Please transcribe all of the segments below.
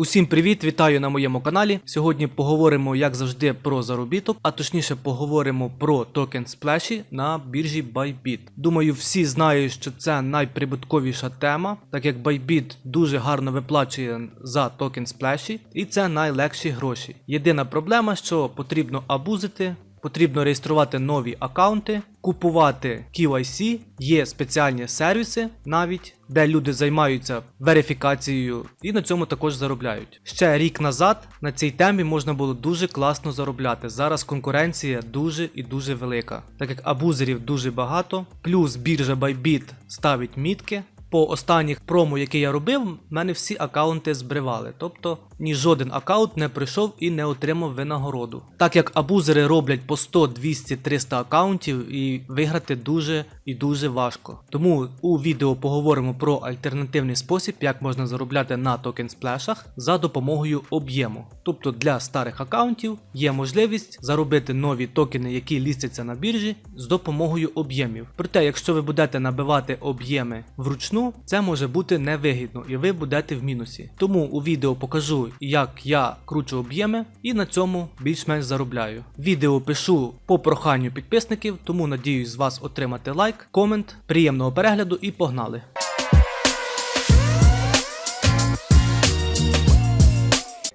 Усім привіт, вітаю на моєму каналі. Сьогодні поговоримо, як завжди, про заробіток, а точніше поговоримо про токен сплеші на біржі Bybit. Думаю, всі знають, що це найприбутковіша тема, так як Bybit дуже гарно виплачує за токен сплеші, і це найлегші гроші. Єдина проблема, що потрібно абузити. Потрібно реєструвати нові аккаунти, купувати KYC, є спеціальні сервіси навіть, де люди займаються верифікацією і на цьому також заробляють. Ще рік назад на цій темі можна було дуже класно заробляти. Зараз конкуренція дуже і дуже велика, так як абузерів дуже багато, плюс біржа Bybit ставить мітки. По останніх промо, які я робив, в мене всі аккаунти збривали. Тобто ні жоден аккаунт не прийшов і не отримав винагороду. Так як абузери роблять по 100, 200, 300 аккаунтів і виграти дуже і дуже важко. Тому у відео поговоримо про альтернативний спосіб, як можна заробляти на токен сплешах за допомогою об'єму. Тобто для старих аккаунтів є можливість заробити нові токени, які лістяться на біржі, з допомогою об'ємів. Проте, якщо ви будете набивати об'єми вручну, це може бути невигідно і ви будете в мінусі. Тому у відео покажу, як я кручу об'єми і на цьому більш-менш заробляю. Відео пишу по проханню підписників, тому надіюсь з вас отримати лайк, комент, приємного перегляду і погнали!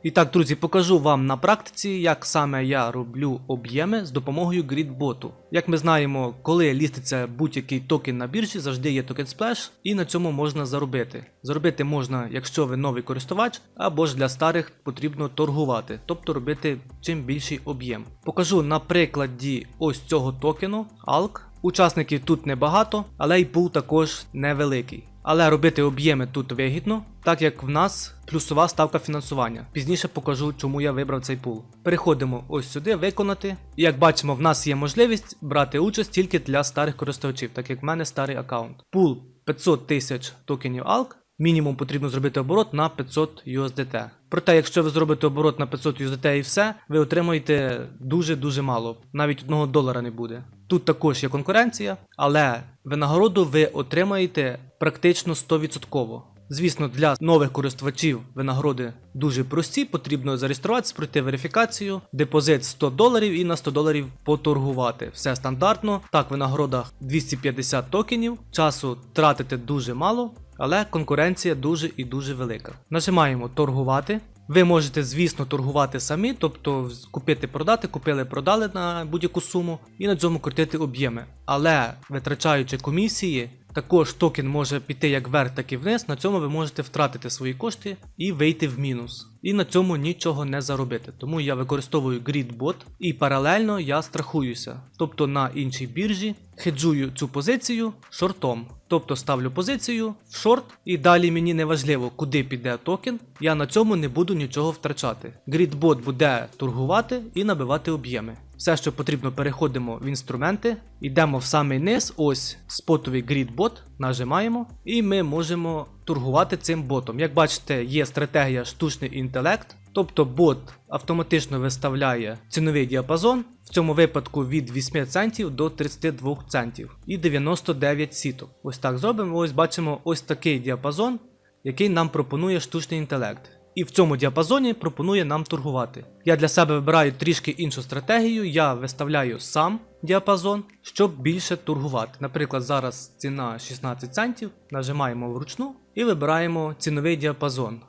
І так, друзі, покажу вам на практиці, як саме я роблю об'єми з допомогою GridBot. Як ми знаємо, коли ліститься будь-який токен на біржі, завжди є токен Splash, і на цьому можна заробити. Заробити можна, якщо ви новий користувач, або ж для старих потрібно торгувати, тобто робити чим більший об'єм. Покажу на прикладі ось цього токену ALK. Учасників тут небагато, але й пул також невеликий. Але робити об'єми тут вигідно, так як в нас плюсова ставка фінансування. Пізніше покажу, чому я вибрав цей пул. Переходимо ось сюди, виконати. І як бачимо, в нас є можливість брати участь тільки для старих користувачів, так як в мене старий аккаунт. Пул 500 тисяч токенів ALK. Мінімум потрібно зробити оборот на 500 USDT. Проте, якщо ви зробите оборот на 500 USDT і все, ви отримаєте дуже-дуже мало, навіть одного долара не буде. Тут також є конкуренція, але винагороду ви отримаєте практично 100%. Звісно, для нових користувачів винагороди дуже прості. Потрібно зареєструватися, пройти верифікацію, депозит 100 доларів і на 100 доларів поторгувати. Все стандартно. Так, винагорода 250 токенів. Часу тратити дуже мало, але конкуренція дуже і дуже велика. Нажимаємо торгувати. Ви можете, звісно, торгувати самі, тобто купити, продати, купили, продали на будь-яку суму і на цьому крутити об'єми. Але витрачаючи комісії, також токен може піти як вверх, так і вниз. На цьому ви можете втратити свої кошти і вийти в мінус. І на цьому нічого не заробити. Тому я використовую GridBot і паралельно я страхуюся. Тобто на іншій біржі хеджую цю позицію шортом. Тобто ставлю позицію в шорт, і далі мені не важливо, куди піде токен. Я на цьому не буду нічого втрачати. GridBot буде торгувати і набивати об'єми. Все, що потрібно, переходимо в інструменти, йдемо в самий низ, ось спотовий GridBot, нажимаємо, і ми можемо торгувати цим ботом. Як бачите, є стратегія штучний інтелект, тобто бот автоматично виставляє ціновий діапазон, в цьому випадку від 8 центів до 32 центів і 99 сіток. Ось так зробимо. Ось бачимо ось такий діапазон, який нам пропонує штучний інтелект. І в цьому діапазоні пропонує нам торгувати. Я для себе вибираю трішки іншу стратегію, я виставляю сам діапазон, щоб більше торгувати. Наприклад, зараз ціна 16 центів, нажимаємо вручну і вибираємо ціновий діапазон.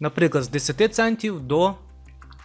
Наприклад, з 10 центів до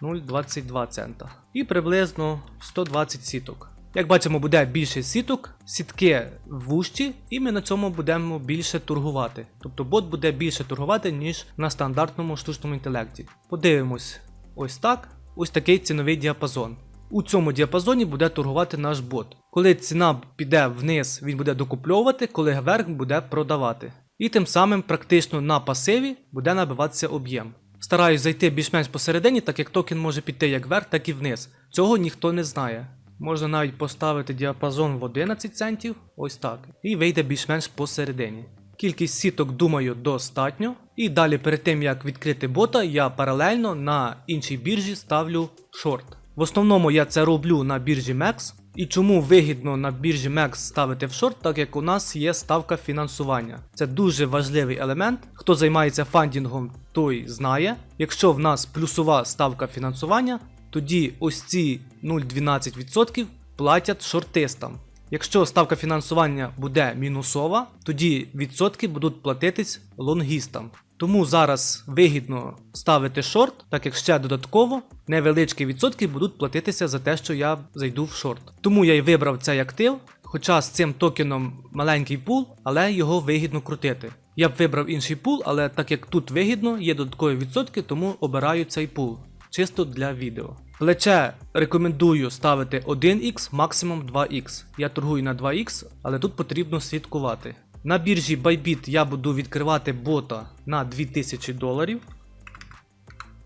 0,22 цента. І приблизно 120 сіток. Як бачимо, буде більше сіток, сітки вужчі, і ми на цьому будемо більше торгувати. Тобто бот буде більше торгувати, ніж на стандартному штучному інтелекті. Подивимось, ось так, ось такий ціновий діапазон. У цьому діапазоні буде торгувати наш бот. Коли ціна піде вниз, він буде докупльовувати, коли вверх буде продавати. І тим самим практично на пасиві буде набиватися об'єм. Стараюсь зайти більш-менш посередині, так як токен може піти як вверх, так і вниз. Цього ніхто не знає. Можна навіть поставити діапазон в 11 центів, ось так, і вийде більш-менш посередині. Кількість сіток, думаю, достатньо. І далі, перед тим як відкрити бота, я паралельно на іншій біржі ставлю шорт. В основному я це роблю на біржі MEX, І чому вигідно на біржі MEX ставити в шорт, так як у нас є ставка фінансування. Це дуже важливий елемент. Хто займається фандінгом, той знає. Якщо в нас плюсова ставка фінансування, тоді ось ці 0,12% платять шортистам. Якщо ставка фінансування буде мінусова, тоді відсотки будуть платитись лонгістам. Тому зараз вигідно ставити шорт, так як ще додатково невеличкі відсотки будуть платитися за те, що я зайду в шорт. Тому я й вибрав цей актив, хоча з цим токеном маленький пул, але його вигідно крутити. Я б вибрав інший пул, але так як тут вигідно, є додаткові відсотки, тому обираю цей пул. Чисто для відео. Плече рекомендую ставити 1х, максимум 2х. Я торгую на 2х, але тут потрібно слідкувати. На біржі Bybit я буду відкривати бота на 2000 доларів.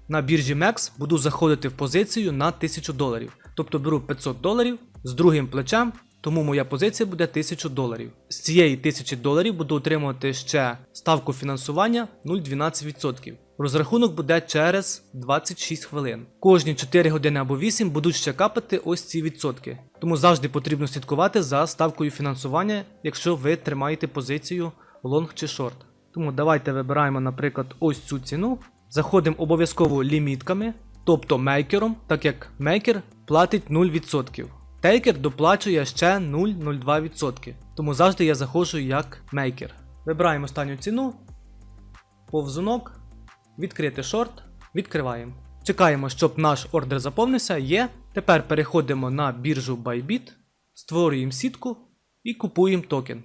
На біржі MEX буду заходити в позицію на 1000 доларів. Тобто беру 500 доларів з другим плечем, тому моя позиція буде 1000 доларів. З цієї 1000 доларів буду отримувати ще ставку фінансування 0,12%. Розрахунок буде через 26 хвилин. Кожні 4 години або 8 будуть ще капати ось ці відсотки. Тому завжди потрібно слідкувати за ставкою фінансування, якщо ви тримаєте позицію лонг чи шорт. Тому давайте вибираємо, наприклад, ось цю ціну. Заходимо обов'язково лімітками, тобто мейкером, так як мейкер платить 0%. Тейкер доплачує ще 0,02%. Тому завжди я заходжу як мейкер. Вибираємо останню ціну, повзунок, відкрити шорт, відкриваємо. Чекаємо, щоб наш ордер заповнився. Є. Тепер переходимо на біржу Bybit, створюємо сітку і купуємо токен.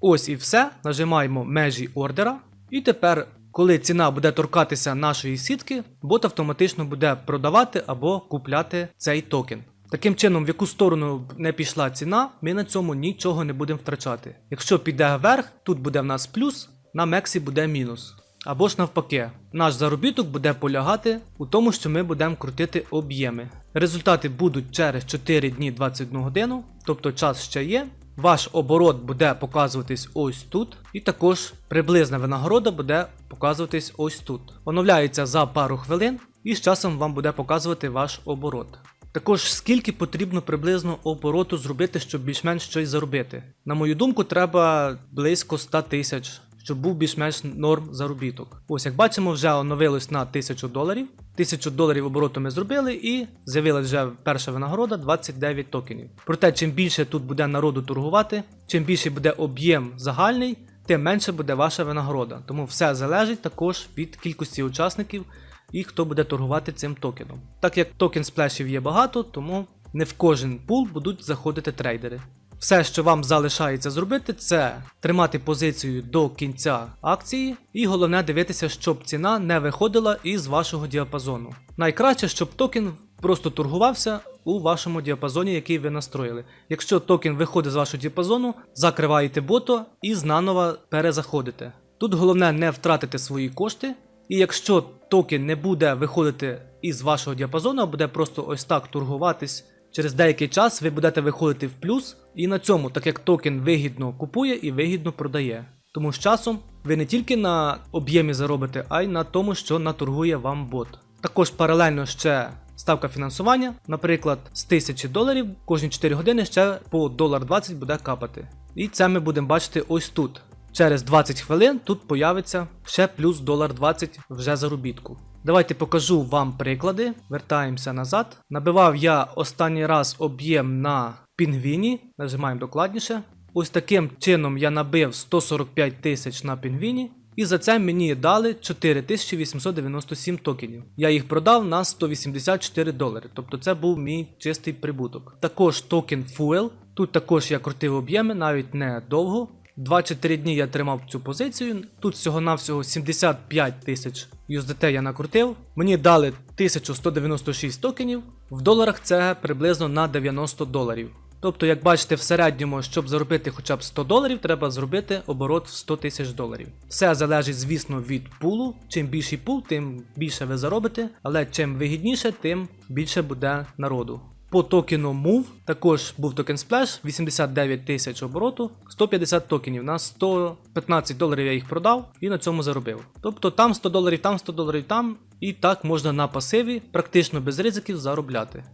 Ось і все. Нажимаємо межі ордера. І тепер, коли ціна буде торкатися нашої сітки, бот автоматично буде продавати або купляти цей токен. Таким чином, в яку сторону не пішла ціна, ми на цьому нічого не будемо втрачати. Якщо піде вверх, тут буде в нас плюс, на Мексі буде мінус. Або ж навпаки, наш заробіток буде полягати у тому, що ми будемо крутити об'єми. Результати будуть через 4 дні 21 годину, тобто час ще є. Ваш оборот буде показуватись ось тут, і також приблизна винагорода буде показуватись ось тут. Оновляється за пару хвилин, і з часом вам буде показувати ваш оборот. Також скільки потрібно приблизно обороту зробити, щоб більш-менш щось заробити. На мою думку, треба близько 100 тисяч, щоб був більш-менш норм заробіток. Ось як бачимо, вже оновилось на 1000 доларів. 1000 доларів обороту ми зробили і з'явилася вже перша винагорода 29 токенів. Проте, чим більше тут буде народу торгувати, чим більше буде об'єм загальний, тим менше буде ваша винагорода. Тому все залежить також від кількості учасників і хто буде торгувати цим токеном. Так як токен сплешів є багато, тому не в кожен пул будуть заходити трейдери. Все, що вам залишається зробити, це тримати позицію до кінця акції, і головне дивитися, щоб ціна не виходила із вашого діапазону. Найкраще, щоб токен просто торгувався у вашому діапазоні, який ви настроїли. Якщо токен виходить з вашого діапазону, закриваєте бото і знаново перезаходите. Тут головне не втратити свої кошти, і якщо токен не буде виходити із вашого діапазону, а буде просто ось так торгуватись. Через деякий час ви будете виходити в плюс, і на цьому, так як токен вигідно купує і вигідно продає. Тому з часом ви не тільки на об'ємі заробите, а й на тому, що наторгує вам бот. Також паралельно ще ставка фінансування, наприклад, з 1000 доларів кожні 4 години ще по $1.20 буде капати. І це ми будемо бачити ось тут. Через 20 хвилин тут появиться ще плюс $1.20 вже заробітку. Давайте покажу вам приклади. Вертаємося назад. Набивав я останній раз об'єм на пінгвіні. Нажимаємо докладніше. Ось таким чином я набив 145 тисяч на пінгвіні. І за це мені дали 4897 токенів. Я їх продав на 184 долари. Тобто це був мій чистий прибуток. Також токен Fuel. Тут також я крутив об'єми, навіть не довго. 2 чи 3 дні я тримав цю позицію. Тут всього-навсього 75 тисяч USDT я накрутив. Мені дали 1196 токенів. В доларах це приблизно на 90 доларів. Тобто, як бачите, в середньому, щоб заробити хоча б 100 доларів, треба зробити оборот в 100 тисяч доларів. Все залежить, звісно, від пулу. Чим більший пул, тим більше ви заробите, але чим вигідніше, тим більше буде народу. По токену MOVE також був токен Splash, 89 тисяч обороту, 150 токенів. На 115 доларів я їх продав і на цьому заробив. Тобто там 100 доларів, там 100 доларів, там, і так можна на пасиві, практично без ризиків заробляти.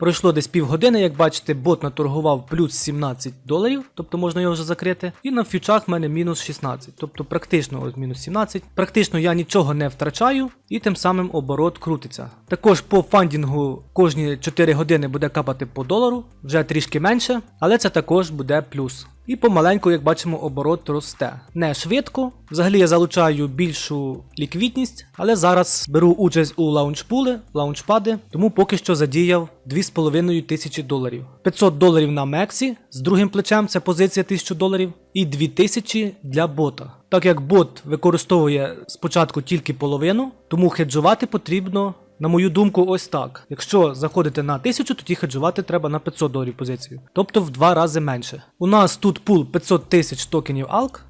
Пройшло десь півгодини, як бачите, бот наторгував плюс 17 доларів, тобто можна його вже закрити. І на фьючах в мене мінус 16, тобто практично от мінус 17. Практично я нічого не втрачаю, і тим самим оборот крутиться. Також по фандінгу кожні 4 години буде капати по долару, вже трішки менше, але це також буде плюс. І помаленьку, як бачимо, оборот росте. Не швидко. Взагалі я залучаю більшу ліквідність, але зараз беру участь у лаунчпули, лаунчпади, тому поки що задіяв 2,5 тисячі доларів. 500 доларів на Мексі з другим плечем це позиція 1000 доларів, і 2000 для бота. Так як бот використовує спочатку тільки половину, тому хеджувати потрібно. На мою думку, ось так. Якщо заходите на 1000, тоді хеджувати треба на 500 доларів позицію. Тобто в два рази менше. У нас тут пул 500 тисяч токенів ALK.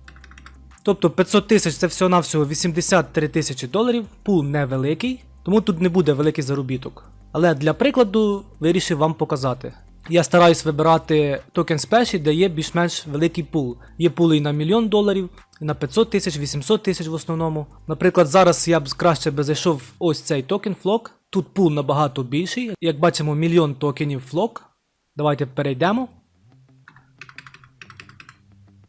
Тобто 500 тисяч це всього-навсього 83 тисячі доларів. Пул невеликий, тому тут не буде великий заробіток. Але для прикладу вирішив вам показати. Я стараюсь вибирати токен спеші, де є більш-менш великий пул. Є пули і на мільйон доларів, і на 500 тисяч, 800 тисяч в основному. Наприклад, зараз я б краще би зайшов ось цей токен флок. Тут пул набагато більший. Як бачимо, мільйон токенів флок. Давайте перейдемо.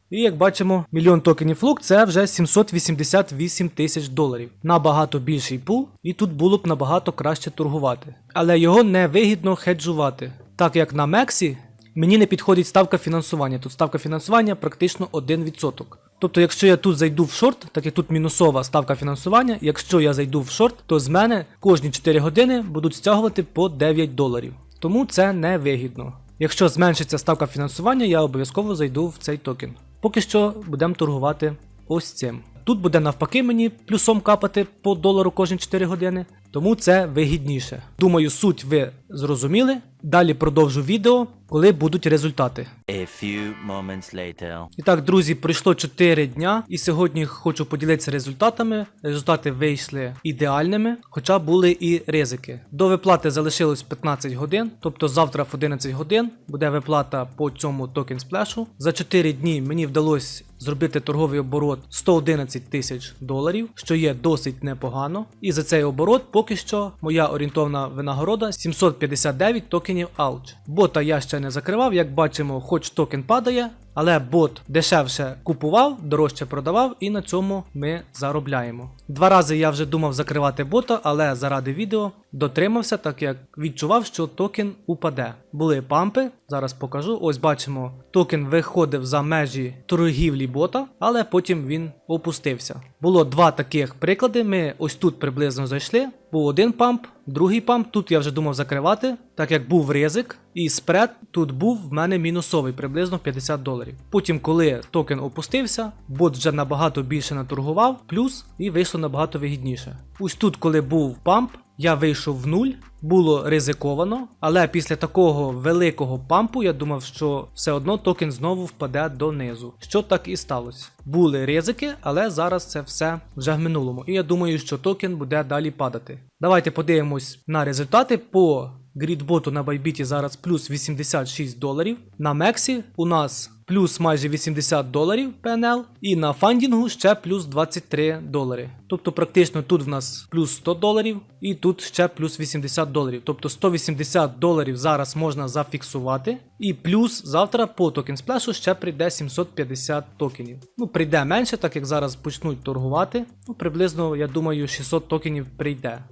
І як бачимо, мільйон токенів флок це вже 788 тисяч доларів. Набагато більший пул, і тут було б набагато краще торгувати. Але його не вигідно хеджувати. Так як на Мексі мені не підходить ставка фінансування. Тут ставка фінансування практично 1%. Тобто, якщо я тут зайду в шорт, так як тут мінусова ставка фінансування, якщо я зайду в шорт, то з мене кожні 4 години будуть стягувати по 9 доларів. Тому це не вигідно. Якщо зменшиться ставка фінансування, я обов'язково зайду в цей токен. Поки що будемо торгувати ось цим. Тут буде навпаки мені плюсом капати по долару кожні 4 години, тому це вигідніше. Думаю, суть ви зрозуміли. Далі продовжу відео, коли будуть результати. A few moments later. І так, друзі, пройшло 4 дня, і сьогодні хочу поділитися результатами. Результати вийшли ідеальними, хоча були і ризики. До виплати залишилось 15 годин, тобто завтра в 11 годин буде виплата по цьому токен сплешу. За 4 дні мені вдалося зробити торговий оборот 111 тисяч доларів, що є досить непогано. І за цей оборот поки що моя орієнтовна винагорода 759 токенів ALCH. Бота я ще не закривав, як бачимо, хоч токен падає, але бот дешевше купував, дорожче продавав, і на цьому ми заробляємо. Два рази я вже думав закривати бота, але заради відео дотримався, так як відчував, що токен упаде. Були пампи, зараз покажу. Ось бачимо, токен виходив за межі торгівлі бота, але потім він опустився. Було два таких приклади. Ми ось тут приблизно зайшли. Був один памп, другий памп. Тут я вже думав закривати, так як був ризик, і спред тут був в мене мінусовий, приблизно 50 доларів. Потім, коли токен опустився, бот вже набагато більше наторгував, плюс і вийшло набагато вигідніше. Ось тут, коли був памп, я вийшов в нуль, було ризиковано, але після такого великого пампу я думав, що все одно токен знову впаде донизу. Що так і сталося. Були ризики, але зараз це все вже в минулому. І я думаю, що токен буде далі падати. Давайте подивимось на результати по грідботу на Байбіті зараз плюс 86 доларів. На Мексі у нас плюс майже 80 доларів PNL, і на фандінгу ще плюс 23 долари. Тобто практично тут в нас плюс 100 доларів, і тут ще плюс 80 доларів. Тобто 180 доларів зараз можна зафіксувати. І плюс завтра по токен сплешу ще прийде 750 токенів. Ну, прийде менше, так як зараз почнуть торгувати. Ну, приблизно, я думаю, 600 токенів прийде.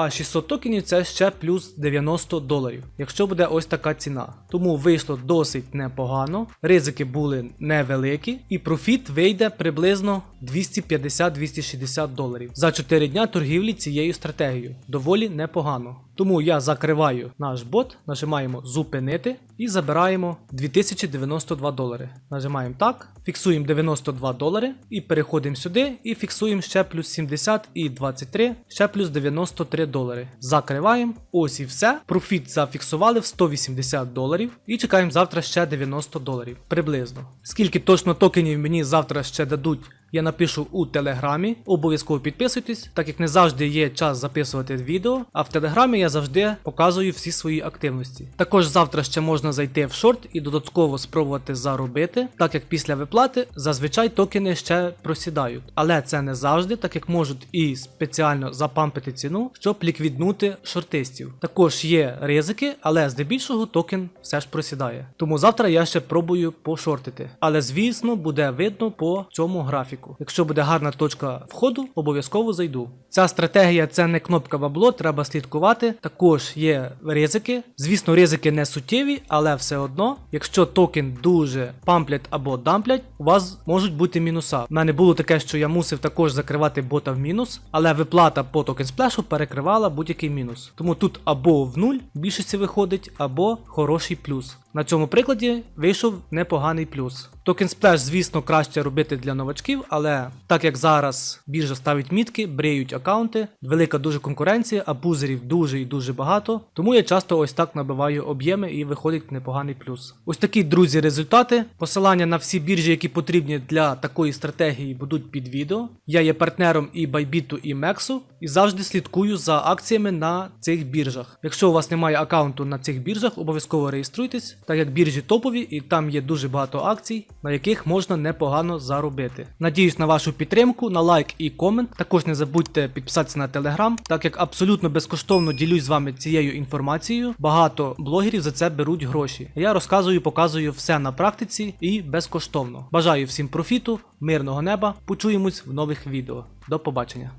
А 600 токенів це ще плюс 90 доларів, якщо буде ось така ціна. Тому вийшло досить непогано, ризики були невеликі, і профіт вийде приблизно 250-260 доларів за 4 дня торгівлі цією стратегією. Доволі непогано. Тому я закриваю наш бот, нажимаємо зупинити і забираємо 2092 долари. Нажимаємо так, фіксуємо 92 долари і переходимо сюди і фіксуємо ще плюс 70 і 23, ще плюс 93 долари. Закриваємо. Ось і все. Профіт зафіксували в 180 доларів і чекаємо завтра ще 90 доларів. Приблизно. Скільки точно токенів мені завтра ще дадуть я напишу у телеграмі. Обов'язково підписуйтесь, так як не завжди є час записувати відео, а в телеграмі я завжди показую всі свої активності. Також завтра ще можна зайти в шорт і додатково спробувати заробити, так як після виплати зазвичай токени ще просідають. Але це не завжди, так як можуть і спеціально запампити ціну, щоб ліквіднути шортистів. Також є ризики, але здебільшого токен все ж просідає. Тому завтра я ще пробую пошортити. Але звісно, буде видно по цьому графіку. Якщо буде гарна точка входу, обов'язково зайду. Ця стратегія це не кнопка бабло, треба слідкувати. Також є ризики. Звісно, ризики не суттєві, але все одно, якщо токен дуже памплять або дамплять, у вас можуть бути мінуса. У мене було таке, що я мусив також закривати бота в мінус, але виплата по токен сплешу перекривала будь-який мінус. Тому тут або в нуль більшості виходить, або хороший плюс. На цьому прикладі вийшов непоганий плюс. Токен сплеш, звісно, краще робити для новачків, але так як зараз біржа ставить мітки, бреють аккаунти, велика дуже конкуренція, а бузерів дуже і дуже багато. Тому я часто ось так набиваю об'єми і виходить непоганий плюс. Ось такі друзі результати. Посилання на всі біржі, які потрібні для такої стратегії, будуть під відео. Я є партнером і Bybit, і Mexu, і завжди слідкую за акціями на цих біржах. Якщо у вас немає аккаунту на цих біржах, обов'язково реєструйтесь, так як біржі топові, і там є дуже багато акцій, на яких можна непогано заробити. Надіюсь на вашу підтримку, на лайк і комент. Також не забудьте підписатися на телеграм, так як абсолютно безкоштовно ділюсь з вами цією інформацією. Багато блогерів за це беруть гроші. Я розказую, показую все на практиці і безкоштовно. Бажаю всім профіту, мирного неба. Почуємось в нових відео. До побачення.